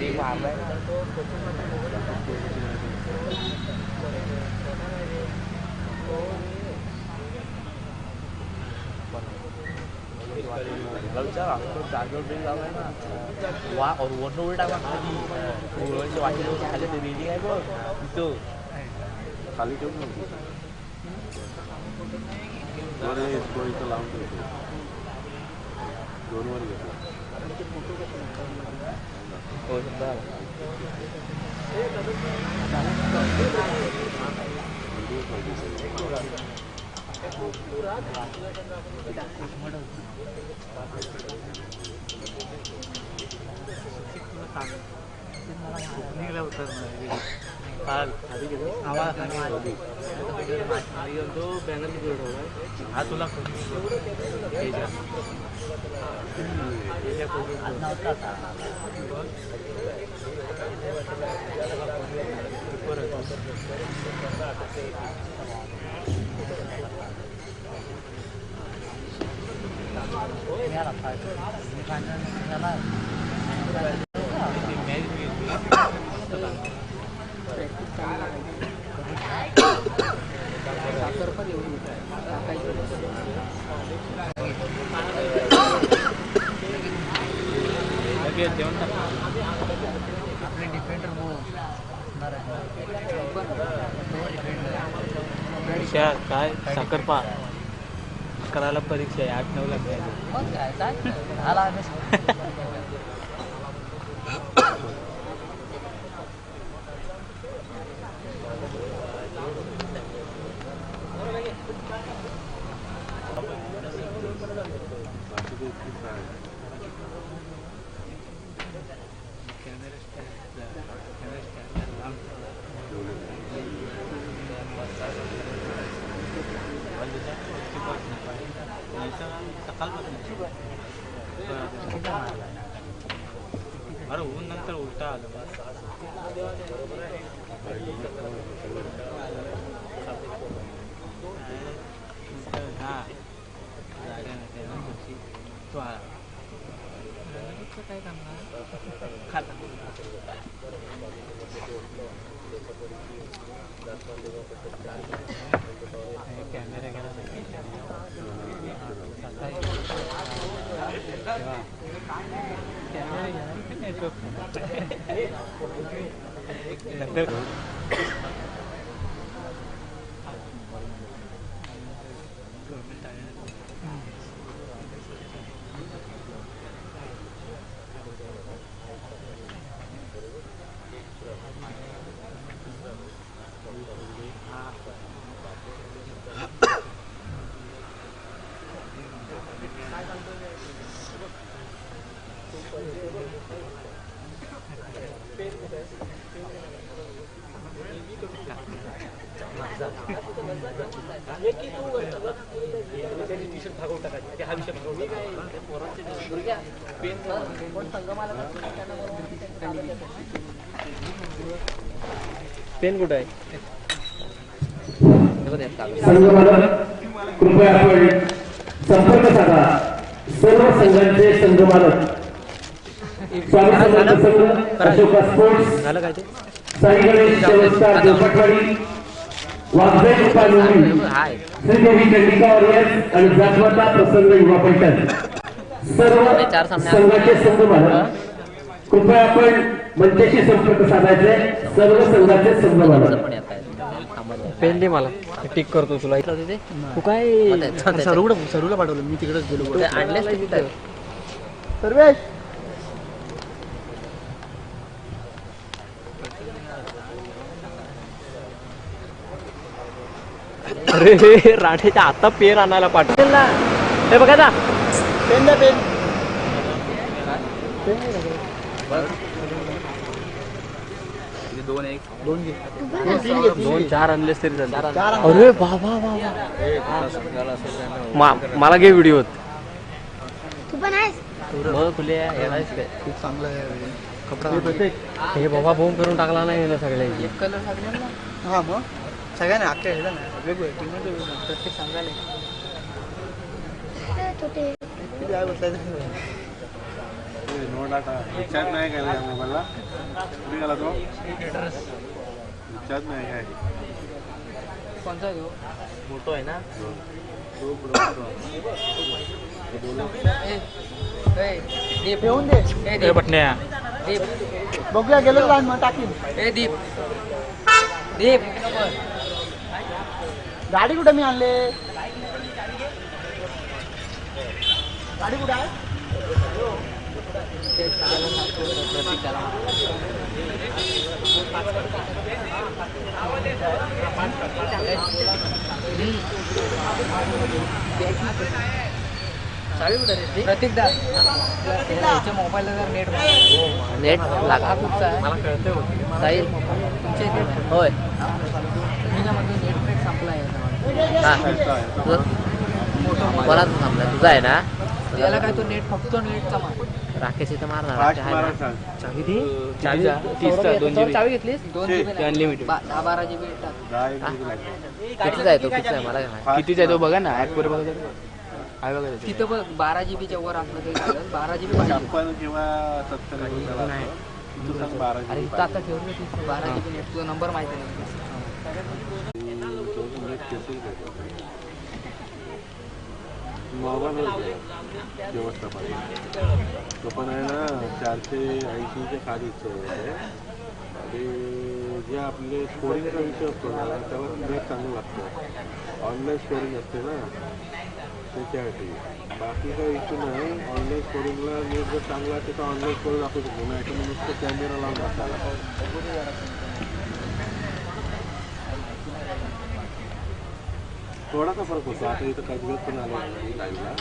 đi qua đấy lớn chắc là tôi trả cho mình lắm đấy quá ở ruộng nuôi đang ăn cái gì? Ruộng nuôi cho anh nuôi nhà lên đi đi em ơi đi từ kali chúng mình Dua hari, dua hari terlalu tu. Dua hari. तो इथं लावून ठेवतो दोन वर घेतला हो समजा हा तुला परीक्षा काय? साखरपा करायला परीक्षा आहे आठ नऊ लाख बाकी ते अरे ऊन नंतर उलटा आलं हा. तो आला काय करणार खाता कॅमेरा नंतर पेन कुठं आहे? संघमालक कृपया आपण संपर्क साधा. सर्व संघांचे संघमालक स्वामी समर्थ संघ अशोका स्पोर्ट्स साई गणेश श्रीदेवी चंडिका वॉरियर्स आणि प्रसन्न युवा पैठण. सर्व संघाचे संघमालक कृपया आपण मंचाशी संपर्क साधायचे. सर्व संघाचे संघमालक पेन दे मला. टिक करतो तुला. तू काय सरूला सरूला पाठवलं? मी तिकडेच गेलो. आणलेच सर्वेश! अरे राठेच्या आता पेन आणायला पाठव. हे बघा ना. पेन द्या पेन. दोन चार आणलेस तरी चालते अरे बाबा बाबा मला घे व्हिडिओ तू पण आहेस? मग खुले येणारच काय? खूप चांगलं आहे कपडा हे बाबा बोंब करून टाकला नाही ना सगळ्यांची हा मग? सगळ्यांना अख्ख्या ह्याला नाही वेगवेगळं प्रत्येक सांगायला छोटे किती आहे नो घेऊ मोठो आहे ना? येऊन दे. दीप. पटण्या दीप. बघूया गेलो लाईन मग टाकीन. ए दीप. दीप. गाडी कुठे मी आणले? गाडी कुठे आहे? प्रतीक दा. याच्या मोबाईलला जर नेट नेट लागा मला कळतंय साहिल तुमच्या इथे होय. कोणाचा संपला तुझा आहे ना? याला काय तो नेट फक्त नेटचा मार. राकेश इथं मारणार सांग चावी दे तीसचा दोन चावी GB. चावी घेतलीस? दोन ते GB unlimited. बा- दहा बारा जीबी. कितीचा आहे तो? कितीचा आहे? मला काय माहिती. फास्ट कितीचा आहे तो बघा ना. ऍप वर बघा जरा. आहे बघा त्याच्यात. तिथं बघ बारा जीबीच्या वर चालेल. बारा जीबी पाहिजे. छप्पन किंवा सत्तर अरे इथं आता ठेवलं बारा जीबी नेट तुझा नंबर माहिती नाही व्यवस्था नेट तो पण आहे. ना चारशे ऐंशीच्या खालीच आहे आणि जे आपले स्कोरिंगचा विषय असतो ना त्यावर नेट चांगलं लागतं ऑनलाईन स्कोरिंग असते ना त्याच्यासाठी बाकी काही इश्यू नाही ऑनलाईन स्कोरिंगला नेट जर चांगला असेल तर ऑनलाईन स्कोरिंग दाखवू शकतो नाही तर नुसतं कॅमेरा लावून दाखवायला थोडासा फरक होतो. आता इथं कसब्यात पण आलो लाईव्हला.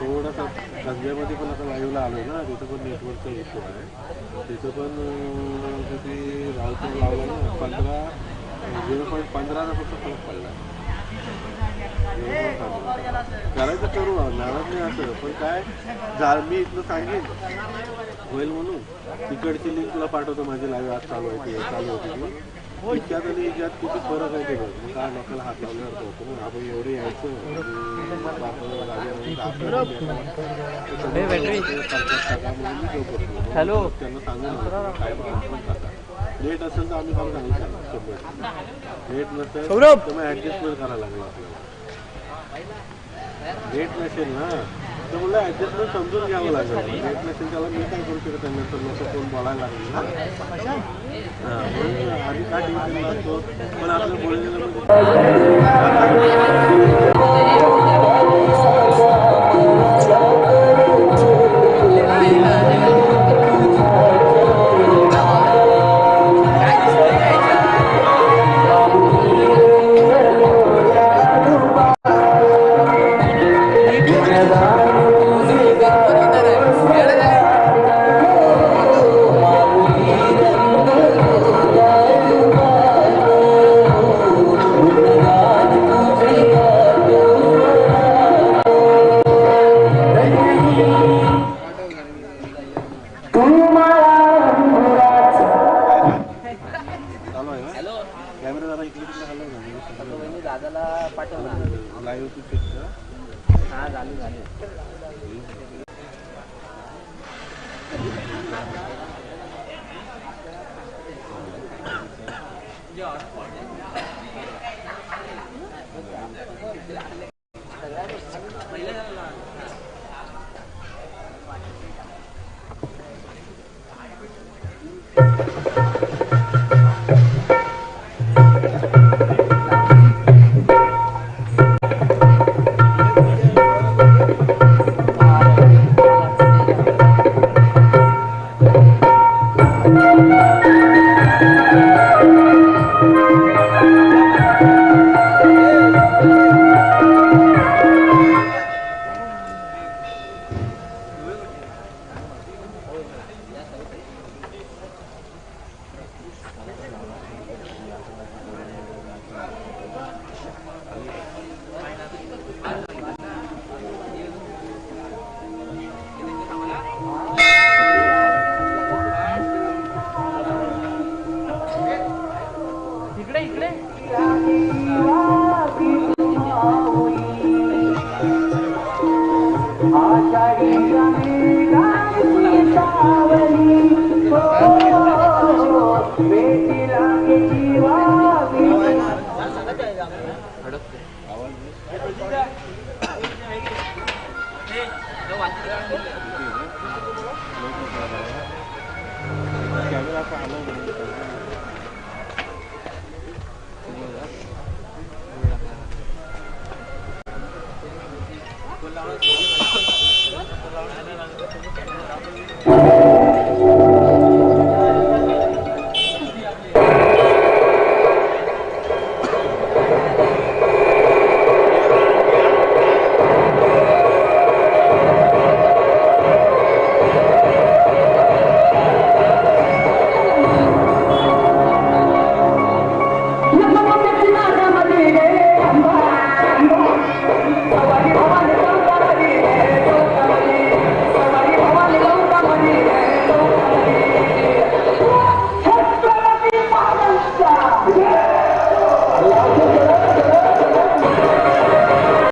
थोडासा कसब्यामध्ये पण आता लाईव्हला आलो ना. तिथं पण नेटवर्कचा इश्यू आहे. तिथं पण अं, किती राऊटर ना पंधरा झिरो पॉईंट पंधराचा फक्त फरक पडला. करायचं करू नाराज नाही असं. पण काय जा मी इथलं सांगेन. होईल म्हणून. तिकडची लिंक तुला पाठवतो. माझी लाईव्ह आज चालू आहे ती चालू होती ती इतक्यात आणि याच्यात किती फरक आहे ते बघ हात होतो आपण एवढे यायचं. हॅलो. त्यांना सांगून काय लेट असेल तर आम्ही काम सांगितलं शंभर. लेट नसेल तर मग करायला लागेल आपल्याला. लेट नसेल ना. तर मला ऍडजस्टमेंट समजून घ्यावं लागेल. येत नसेल त्याला मी काय करू शकत नाही तर लोक कोण बोलायला लागेल ना? म्हणून आधी काय टेन्शन लागतो पण आपलं बोललेलं हा झाली झाली